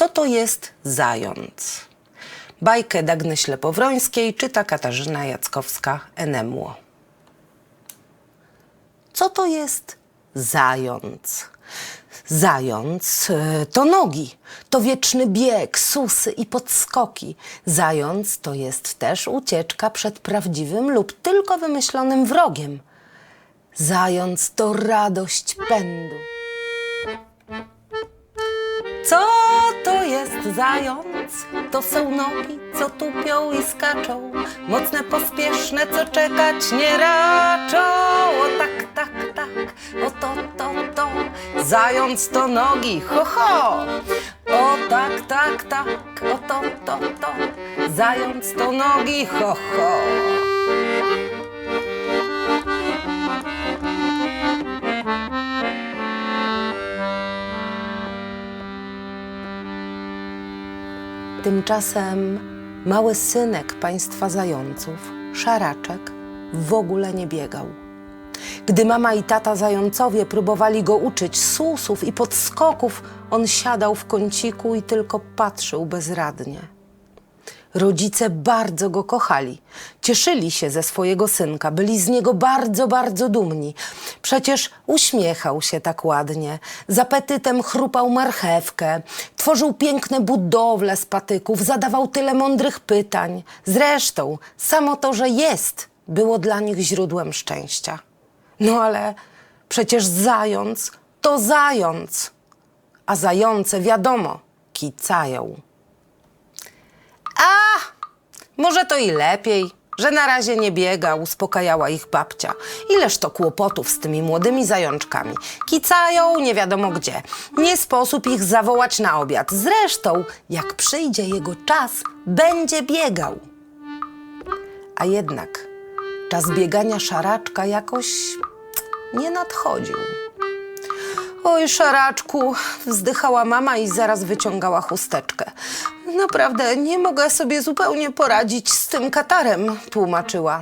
Co to jest zając? Bajkę Dagny Ślepowrońskiej czyta Katarzyna Jackowska-Enemło. Co to jest zając? Zając e, to nogi, to wieczny bieg, susy i podskoki. Zając to jest też ucieczka przed prawdziwym lub tylko wymyślonym wrogiem. Zając to radość pędu. Co zając? To są nogi, co tupią i skaczą, mocne, pospieszne, co czekać nie raczą. O tak, tak, tak, o to, to, to. Zając to nogi, ho, ho. O tak, tak, tak, o to, to, to. Zając to nogi, ho, ho. Tymczasem mały synek państwa zająców, szaraczek, w ogóle nie biegał. Gdy mama i tata zającowie próbowali go uczyć susów i podskoków, on siadał w kąciku i tylko patrzył bezradnie. Rodzice bardzo go kochali. Cieszyli się ze swojego synka, byli z niego bardzo, bardzo dumni. Przecież uśmiechał się tak ładnie, z apetytem chrupał marchewkę, tworzył piękne budowle z patyków, zadawał tyle mądrych pytań. Zresztą, samo to, że jest, było dla nich źródłem szczęścia. No ale przecież zając to zając, a zające wiadomo, kicają. A, może to i lepiej, że na razie nie biega, uspokajała ich babcia. Ileż to kłopotów z tymi młodymi zajączkami. Kicają nie wiadomo gdzie. Nie sposób ich zawołać na obiad. Zresztą, jak przyjdzie jego czas, będzie biegał. A jednak czas biegania szaraczka jakoś nie nadchodził. Oj, szaraczku, wzdychała mama i zaraz wyciągała chusteczkę. Naprawdę nie mogę sobie zupełnie poradzić z tym katarem, tłumaczyła.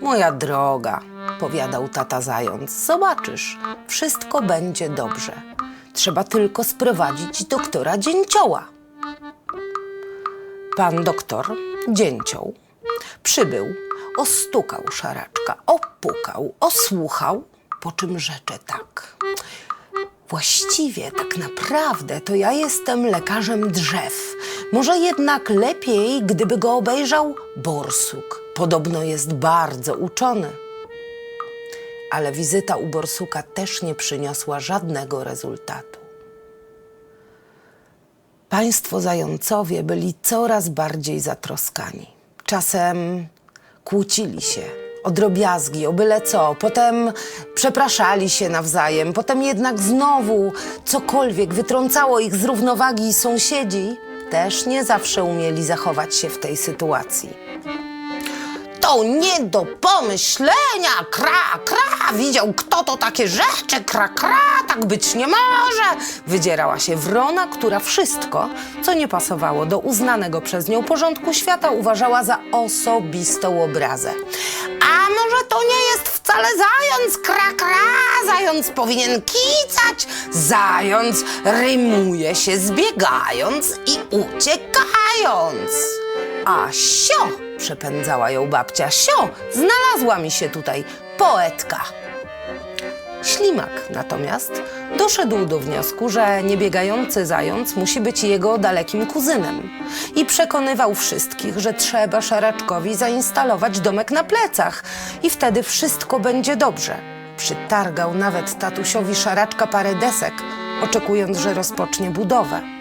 Moja droga, powiadał tata zając, zobaczysz, wszystko będzie dobrze. Trzeba tylko sprowadzić doktora dzięcioła. Pan doktor, dzięcioł, przybył, ostukał szaraczka, opukał, osłuchał, po czym rzecze tak. Właściwie, tak naprawdę, to ja jestem lekarzem drzew. Może jednak lepiej, gdyby go obejrzał borsuk. Podobno jest bardzo uczony. Ale wizyta u borsuka też nie przyniosła żadnego rezultatu. Państwo zającowie byli coraz bardziej zatroskani. Czasem kłócili się o drobiazgi, o byle co, potem przepraszali się nawzajem, potem jednak znowu cokolwiek wytrącało ich z równowagi sąsiedzi też nie zawsze umieli zachować się w tej sytuacji. To nie do pomyślenia, kra, kra, widział kto to takie rzeczy, kra, kra, tak być nie może. Wydzierała się wrona, która wszystko, co nie pasowało do uznanego przez nią porządku świata, uważała za osobistą obrazę. A może to nie jest wcale zając, kra, kra, zając powinien kicać, zając rymuje się zbiegając i uciekając. A sio, przepędzała ją babcia, sio, znalazła mi się tutaj. Poetka. Ślimak natomiast doszedł do wniosku, że niebiegający zając musi być jego dalekim kuzynem i przekonywał wszystkich, że trzeba szaraczkowi zainstalować domek na plecach i wtedy wszystko będzie dobrze. Przytargał nawet tatusiowi szaraczka parę desek, oczekując, że rozpocznie budowę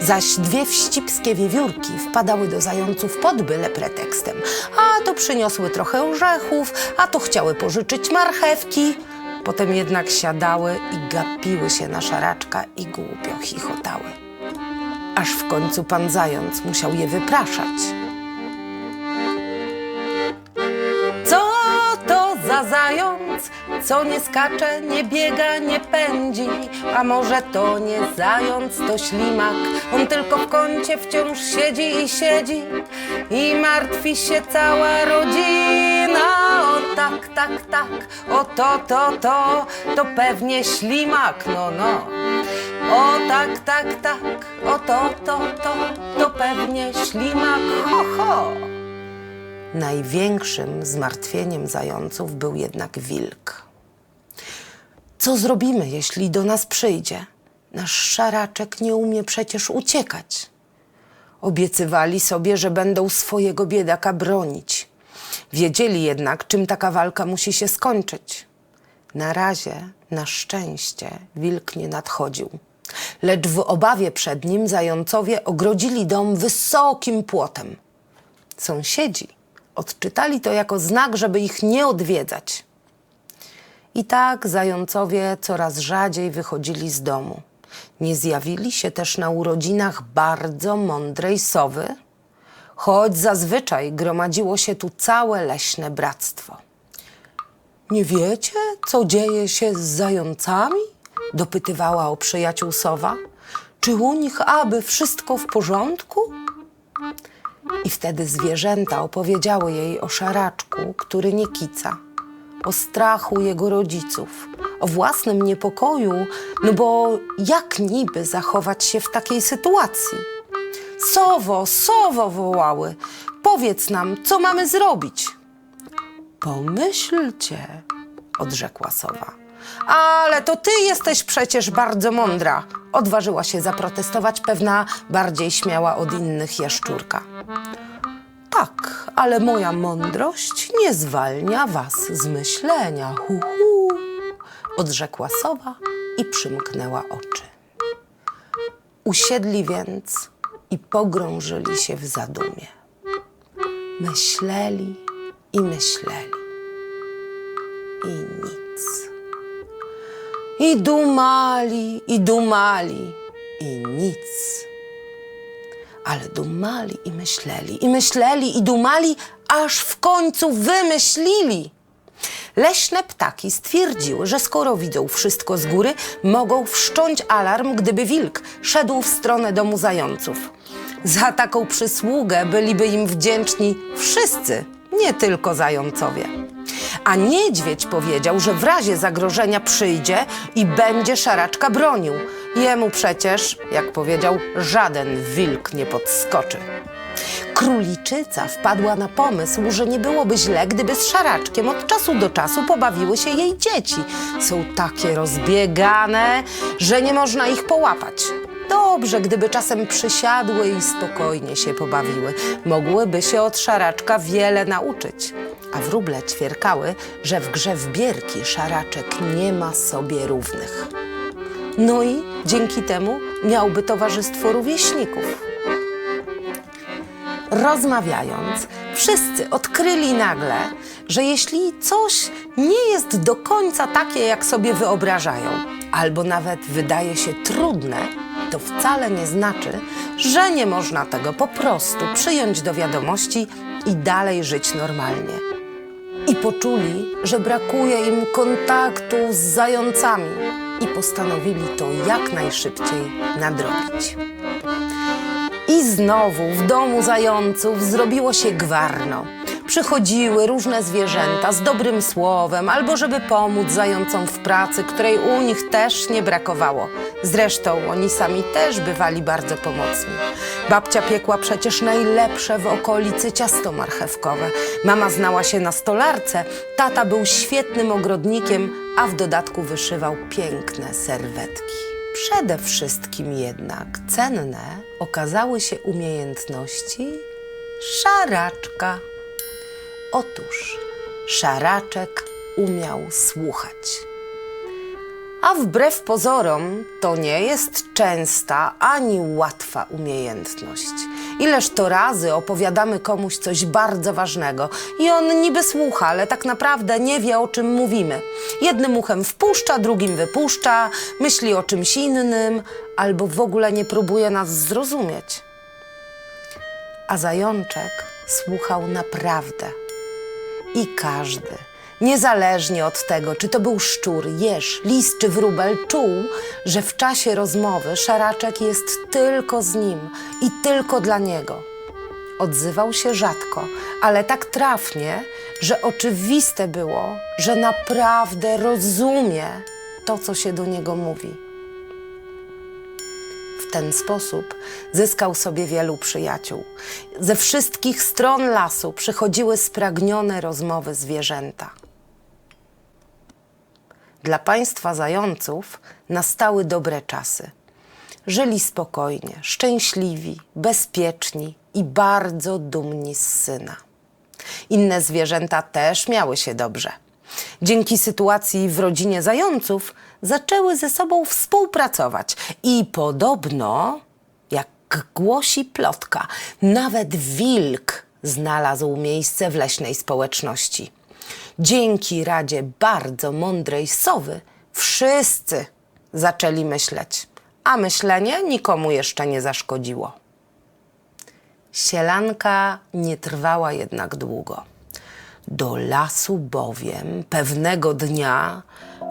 zaś dwie wścibskie wiewiórki wpadały do zająców pod byle pretekstem. A to przyniosły trochę orzechów, a to chciały pożyczyć marchewki. Potem jednak siadały i gapiły się na szaraczka i głupio chichotały. Aż w końcu pan zając musiał je wypraszać. Co nie skacze, nie biega, nie pędzi? A może to nie zając, to ślimak? On tylko w kącie wciąż siedzi i siedzi i martwi się cała rodzina. O tak, tak, tak, o to, to, to, to pewnie ślimak, no, no. O tak, tak, tak, o to, to, to, to pewnie ślimak, ho, ho. Największym zmartwieniem zająców był jednak wilk. Co zrobimy, jeśli do nas przyjdzie? Nasz szaraczek nie umie przecież uciekać. Obiecywali sobie, że będą swojego biedaka bronić. Wiedzieli jednak, czym taka walka musi się skończyć. Na razie, na szczęście, wilk nie nadchodził. Lecz w obawie przed nim zającowie ogrodzili dom wysokim płotem. Sąsiedzi odczytali to jako znak, żeby ich nie odwiedzać. I tak zającowie coraz rzadziej wychodzili z domu. Nie zjawili się też na urodzinach bardzo mądrej sowy, choć zazwyczaj gromadziło się tu całe leśne bractwo. Nie wiecie, co dzieje się z zającami? dopytywała o przyjaciół sowa. Czy u nich aby wszystko w porządku? I wtedy zwierzęta opowiedziały jej o szaraczku, który nie kica, o strachu jego rodziców, o własnym niepokoju, no bo jak niby zachować się w takiej sytuacji? Sowo, sowo wołały, powiedz nam, co mamy zrobić. Pomyślcie, odrzekła sowa. Ale to ty jesteś przecież bardzo mądra, odważyła się zaprotestować pewna bardziej śmiała od innych jaszczurka. Tak, ale moja mądrość nie zwalnia was z myślenia. Hu, hu, odrzekła sowa i przymknęła oczy. Usiedli więc i pogrążyli się w zadumie. Myśleli i myśleli. I nic. I dumali, i dumali, i nic. Ale dumali i myśleli, i myśleli, i dumali, aż w końcu wymyślili. Leśne ptaki stwierdziły, że skoro widzą wszystko z góry, mogą wszcząć alarm, gdyby wilk szedł w stronę domu zająców. Za taką przysługę byliby im wdzięczni wszyscy, nie tylko zającowie. A niedźwiedź powiedział, że w razie zagrożenia przyjdzie i będzie szaraczka bronił. Jemu przecież, jak powiedział, żaden wilk nie podskoczy. Króliczyca wpadła na pomysł, że nie byłoby źle, gdyby z szaraczkiem od czasu do czasu pobawiły się jej dzieci. Są takie rozbiegane, że nie można ich połapać. Dobrze, gdyby czasem przysiadły i spokojnie się pobawiły. Mogłyby się od szaraczka wiele nauczyć. A wróble ćwierkały, że w grze w bierki szaraczek nie ma sobie równych. No i dzięki temu miałby towarzystwo rówieśników. Rozmawiając, wszyscy odkryli nagle, że jeśli coś nie jest do końca takie, jak sobie wyobrażają, albo nawet wydaje się trudne, to wcale nie znaczy, że nie można tego po prostu przyjąć do wiadomości i dalej żyć normalnie. I poczuli, że brakuje im kontaktu z zającami i postanowili to jak najszybciej nadrobić. I znowu w domu zająców zrobiło się gwarno. Przychodziły różne zwierzęta z dobrym słowem, albo żeby pomóc zającom w pracy, której u nich też nie brakowało. Zresztą oni sami też bywali bardzo pomocni. Babcia piekła przecież najlepsze w okolicy ciasto marchewkowe. Mama znała się na stolarce, tata był świetnym ogrodnikiem, a w dodatku wyszywał piękne serwetki. Przede wszystkim jednak cenne okazały się umiejętności szaraczka. Otóż szaraczek umiał słuchać. A wbrew pozorom to nie jest częsta ani łatwa umiejętność. Ileż to razy opowiadamy komuś coś bardzo ważnego i on niby słucha, ale tak naprawdę nie wie o czym mówimy. Jednym uchem wpuszcza, drugim wypuszcza, myśli o czymś innym albo w ogóle nie próbuje nas zrozumieć. A zajączek słuchał naprawdę. I każdy, niezależnie od tego, czy to był szczur, jeż, lis czy wróbel, czuł, że w czasie rozmowy szaraczek jest tylko z nim i tylko dla niego. Odzywał się rzadko, ale tak trafnie, że oczywiste było, że naprawdę rozumie to, co się do niego mówi. Ten sposób zyskał sobie wielu przyjaciół. Ze wszystkich stron lasu przychodziły spragnione rozmowy zwierzęta. Dla państwa zająców nastały dobre czasy. Żyli spokojnie, szczęśliwi, bezpieczni i bardzo dumni z syna. Inne zwierzęta też miały się dobrze. Dzięki sytuacji w rodzinie zająców zaczęły ze sobą współpracować i podobno, jak głosi plotka, nawet wilk znalazł miejsce w leśnej społeczności. Dzięki radzie bardzo mądrej sowy wszyscy zaczęli myśleć, a myślenie nikomu jeszcze nie zaszkodziło. Sielanka nie trwała jednak długo. Do lasu bowiem pewnego dnia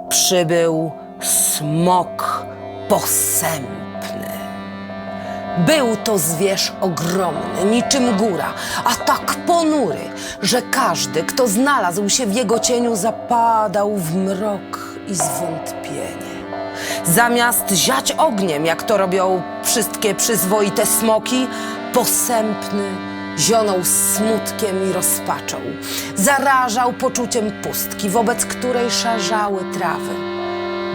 przybył smok posępny. Był to zwierz ogromny, niczym góra, a tak ponury, że każdy, kto znalazł się w jego cieniu, zapadał w mrok i zwątpienie. Zamiast ziać ogniem, jak to robią wszystkie przyzwoite smoki, posępny zionął smutkiem i rozpaczą. Zarażał poczuciem pustki, wobec której szarzały trawy.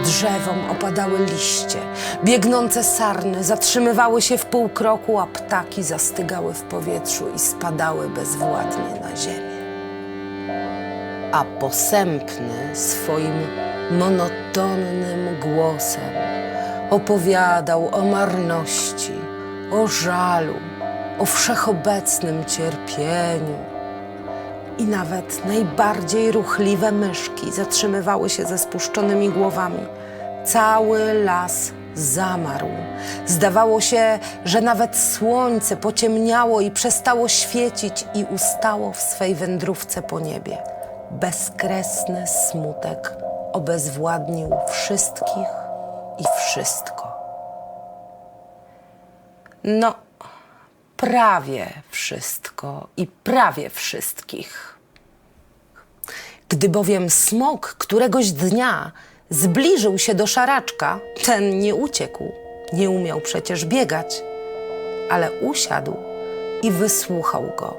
Drzewom opadały liście, biegnące sarny zatrzymywały się w pół kroku, a ptaki zastygały w powietrzu i spadały bezwładnie na ziemię. A posępny swoim monotonnym głosem opowiadał o marności, o żalu, o wszechobecnym cierpieniu. I nawet najbardziej ruchliwe myszki zatrzymywały się ze spuszczonymi głowami. Cały las zamarł. Zdawało się, że nawet słońce pociemniało i przestało świecić i ustało w swej wędrówce po niebie. Bezkresny smutek obezwładnił wszystkich i wszystko. No, prawie wszystko i prawie wszystkich. Gdy bowiem smok któregoś dnia zbliżył się do szaraczka, ten nie uciekł, nie umiał przecież biegać, ale usiadł i wysłuchał go.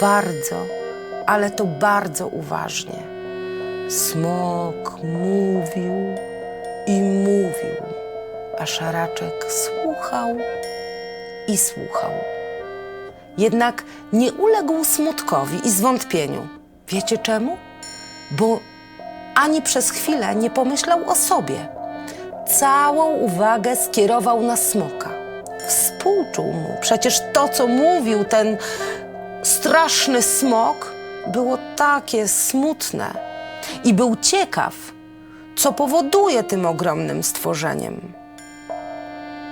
Bardzo, ale to bardzo uważnie. Smok mówił i mówił, a szaraczek słuchał i słuchał. Jednak nie uległ smutkowi i zwątpieniu. Wiecie czemu? Bo ani przez chwilę nie pomyślał o sobie. Całą uwagę skierował na smoka. Współczuł mu. Przecież to, co mówił ten straszny smok, było takie smutne. I był ciekaw, co powoduje tym ogromnym stworzeniem.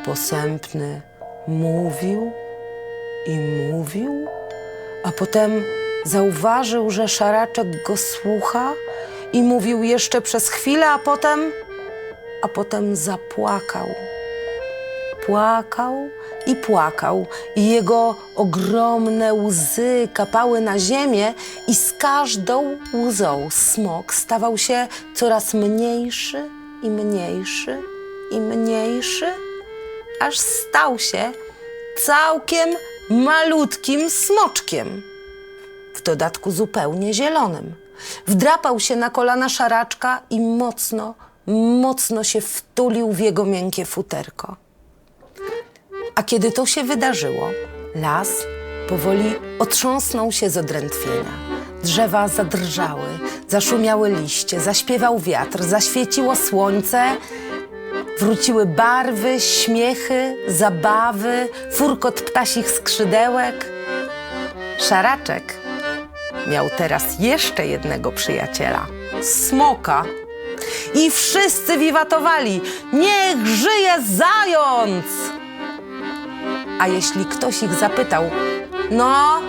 Posępny mówił i mówił, a potem zauważył, że szaraczek go słucha i mówił jeszcze przez chwilę, a potem, a potem zapłakał. Płakał i płakał, i jego ogromne łzy kapały na ziemię, i z każdą łzą smok stawał się coraz mniejszy i mniejszy i mniejszy aż stał się całkiem malutkim smoczkiem. W dodatku zupełnie zielonym. Wdrapał się na kolana szaraczka i mocno, mocno się wtulił w jego miękkie futerko. A kiedy to się wydarzyło, las powoli otrząsnął się z odrętwienia. Drzewa zadrżały, zaszumiały liście, zaśpiewał wiatr, zaświeciło słońce, Wróciły barwy, śmiechy, zabawy, furkot ptasich skrzydełek. Szaraczek miał teraz jeszcze jednego przyjaciela smoka. I wszyscy wiwatowali: Niech żyje zając! A jeśli ktoś ich zapytał: No,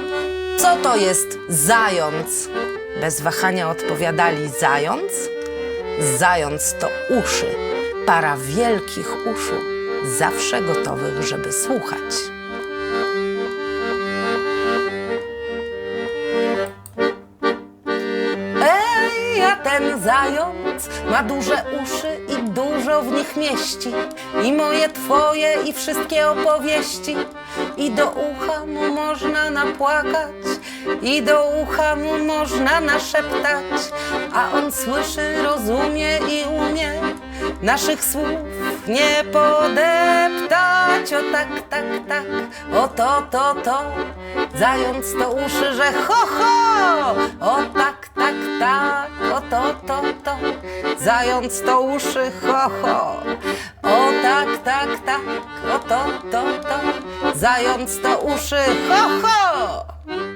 co to jest zając? Bez wahania odpowiadali: Zając? Zając to uszy para wielkich uszu, zawsze gotowych, żeby słuchać. Ej, a ten zając ma duże uszy i dużo w nich mieści. I moje, twoje, i wszystkie opowieści. I do ucha mu można napłakać, i do ucha mu można naszeptać. A on słyszy, rozumie i umie naszych słów nie podeptać. O tak, tak, tak, o to, to, to. Zając to uszy, że ho, ho! O tak, tak, tak, o to, to, to. Zając to uszy, ho, ho! O tak, tak, tak, o to, to, to. Zając to uszy, ho, ho!